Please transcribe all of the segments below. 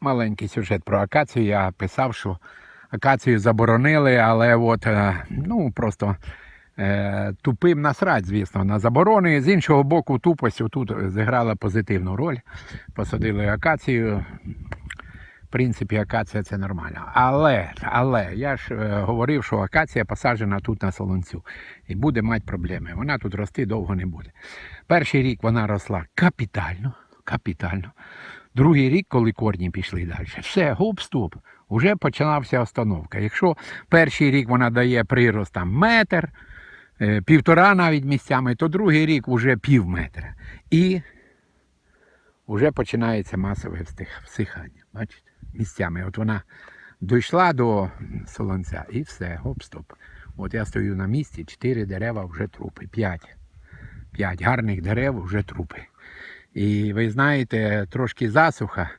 маленький сюжет про акацію. Я писав, що акацію заборонили, але от, е, ну, просто е, тупим насрать, звісно, на заборони. З іншого боку, тупость тут зіграла позитивну роль. Посадили акацію. В принципі, акація це нормально. Але, але я ж е, говорив, що акація посаджена тут на солонцю і буде мати проблеми. Вона тут рости довго не буде. Перший рік вона росла капітально, капітально. Другий рік, коли корні пішли далі, все, гоп-стоп, вже почалася остановка. Якщо перший рік вона дає прирост там метр, е, півтора навіть місцями, то другий рік вже пів метра. І вже починається масове всихання. Бачите? Місцями. От вона дійшла до солонця і все, гоп-стоп. От я стою на місці, чотири дерева вже трупи, п'ять. П'ять гарних дерев вже трупи. І ви знаєте, трошки засуха.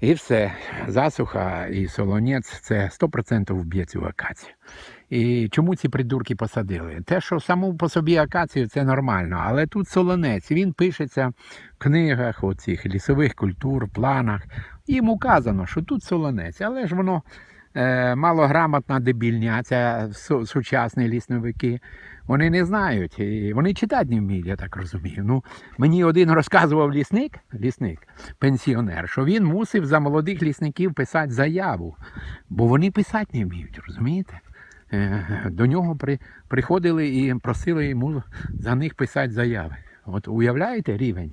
І все. Засуха і солонець це 100% вб'є цю акацію. І чому ці придурки посадили? Те, що саму по собі акацію це нормально, але тут солонець, він пишеться в книгах оцих лісових культур, планах. Їм указано, що тут солонець, але ж воно малограмотна дебільня, це сучасні лісновики. Вони не знають, вони читати не вміють, я так розумію. Ну, мені один розказував лісник, лісник, пенсіонер, що він мусив за молодих лісників писати заяву, бо вони писати не вміють, розумієте? Е, До нього при, приходили і просили йому за них писати заяви. От уявляєте рівень?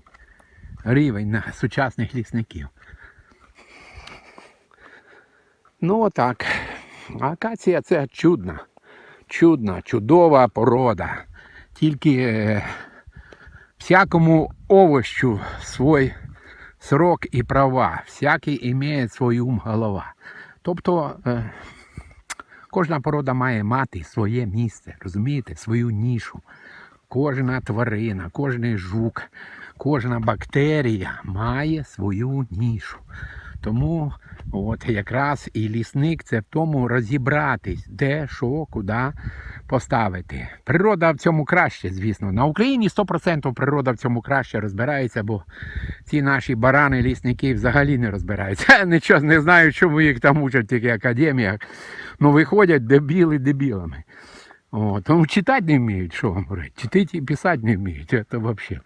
Рівень сучасних лісників. Ну, отак. Акація це чудна, чудна, чудова порода. Тільки е, всякому овощу свій срок і права, всякий має свій ум голова. Тобто е, кожна порода має мати своє місце, розумієте, свою нішу. Кожна тварина, кожен жук, кожна бактерія має свою нішу. Тому от якраз і лісник це в тому розібратись, де, що, куди поставити. Природа в цьому краще, звісно. На Україні 100% природа в цьому краще розбирається, бо ці наші барани, лісники взагалі не розбираються. Нічого не знаю, чому їх там учать тільки академіях. Ну виходять дебіли дебілами. Тому читати не вміють, що вам говорити. Читати і писати не вміють. Це взагалі.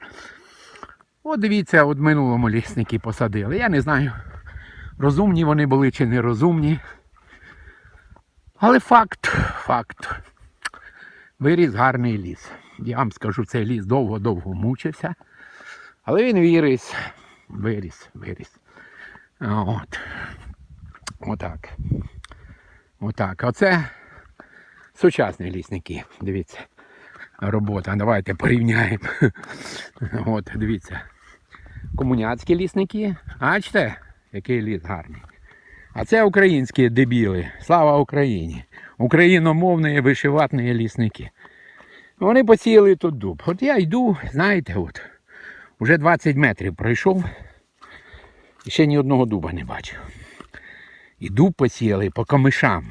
От дивіться, от минулому лісники посадили. Я не знаю, розумні вони були чи нерозумні. Але факт, факт. Виріс гарний ліс. Я вам скажу, цей ліс довго-довго мучився. Але він виріс, виріс, виріс. От. Отак. Отак. Оце сучасні лісники. Дивіться. Робота. Давайте порівняємо. От, дивіться. Комуняцькі лісники. Бачите, який ліс гарний. А це українські дебіли. Слава Україні! Україномовні вишиватні лісники. Вони посіяли тут дуб. От я йду, знаєте, от, вже 20 метрів пройшов і ще ні одного дуба не бачив. І дуб посіяли по камишам.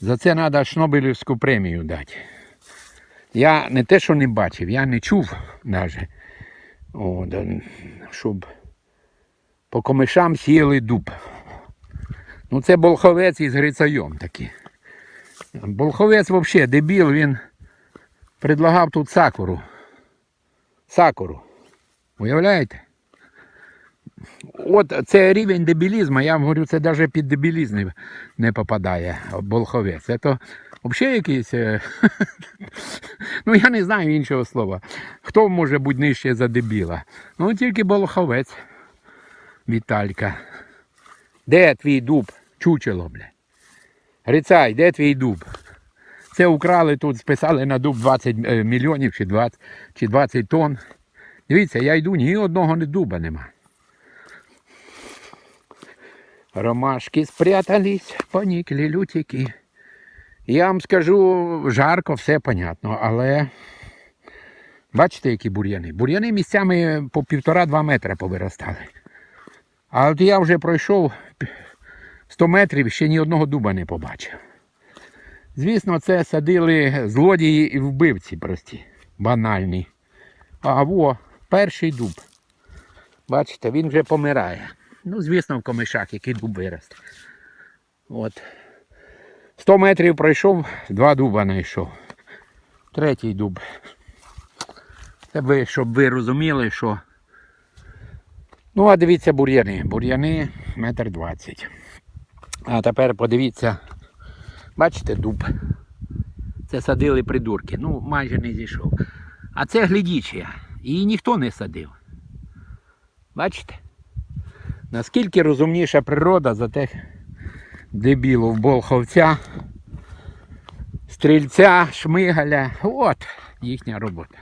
За це треба Шнобелівську премію дати. Я не те, що не бачив, я не чув навіть, О, да, щоб по комишам сіяли дуб. Ну це болховець із грицайом такий. Болховець взагалі дебіл, він предлагав тут сакуру. Сакуру. Уявляєте? От це рівень дебілізму, я вам говорю, це навіть під дебілізм не- не попадає болховець. Це взагалі якийсь. е, ну я не знаю іншого слова. Хто може бути нижче за дебіла? Ну тільки болховець. Віталька. Де твій дуб? Чучело, бля. Грицай, де твій дуб? Це украли тут, списали на дуб 20 е, мільйонів чи 20, чи 20 тонн. Дивіться, я йду, ні одного не дуба нема. Ромашки спрятались, поникли лютики. Я вам скажу, жарко, все понятно, але бачите, які бур'яни? Бур'яни місцями по півтора-два метра повиростали. А от я вже пройшов 100 метрів, ще ні одного дуба не побачив. Звісно, це садили злодії і вбивці прості, банальні. А во, перший дуб. Бачите, він вже помирає. Ну, звісно, в комишах, який дуб виросте. От. 100 метрів пройшов, два дуба знайшов. Третій дуб. Це ви, щоб ви розуміли, що. Ну, а дивіться бур'яни. Бур'яни метр двадцять. А тепер подивіться, бачите, дуб. Це садили придурки. Ну, майже не зійшов. А це глядічія. Її ніхто не садив. Бачите? Наскільки розумніша природа за тих дебілів болховця, стрільця, шмигаля. От їхня робота.